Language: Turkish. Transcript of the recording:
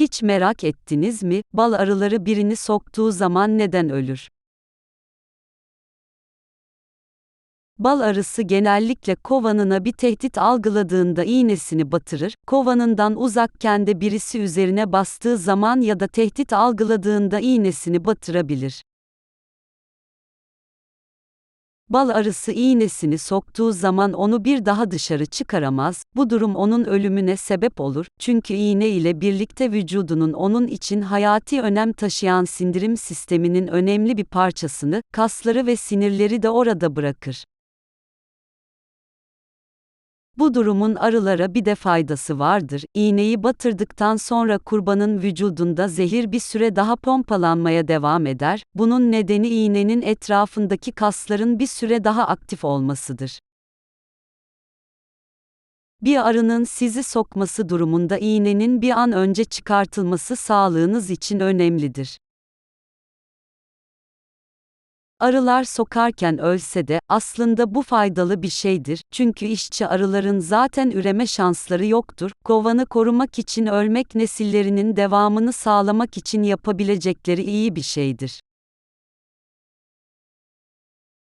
Hiç merak ettiniz mi, bal arıları birini soktuğu zaman neden ölür? Bal arısı genellikle kovanına bir tehdit algıladığında iğnesini batırır, kovanından uzakken de birisi üzerine bastığı zaman ya da tehdit algıladığında iğnesini batırabilir. Bal arısı iğnesini soktuğu zaman onu bir daha dışarı çıkaramaz, bu durum onun ölümüne sebep olur, çünkü iğne ile birlikte vücudunun onun için hayati önem taşıyan sindirim sisteminin önemli bir parçasını, kasları ve sinirleri de orada bırakır. Bu durumun arılara bir de faydası vardır. İğneyi batırdıktan sonra kurbanın vücudunda zehir bir süre daha pompalanmaya devam eder. Bunun nedeni iğnenin etrafındaki kasların bir süre daha aktif olmasıdır. Bir arının sizi sokması durumunda iğnenin bir an önce çıkartılması sağlığınız için önemlidir. Arılar sokarken ölse de aslında bu faydalı bir şeydir. Çünkü işçi arıların zaten üreme şansları yoktur. Kovanı korumak için ölmek nesillerinin devamını sağlamak için yapabilecekleri iyi bir şeydir.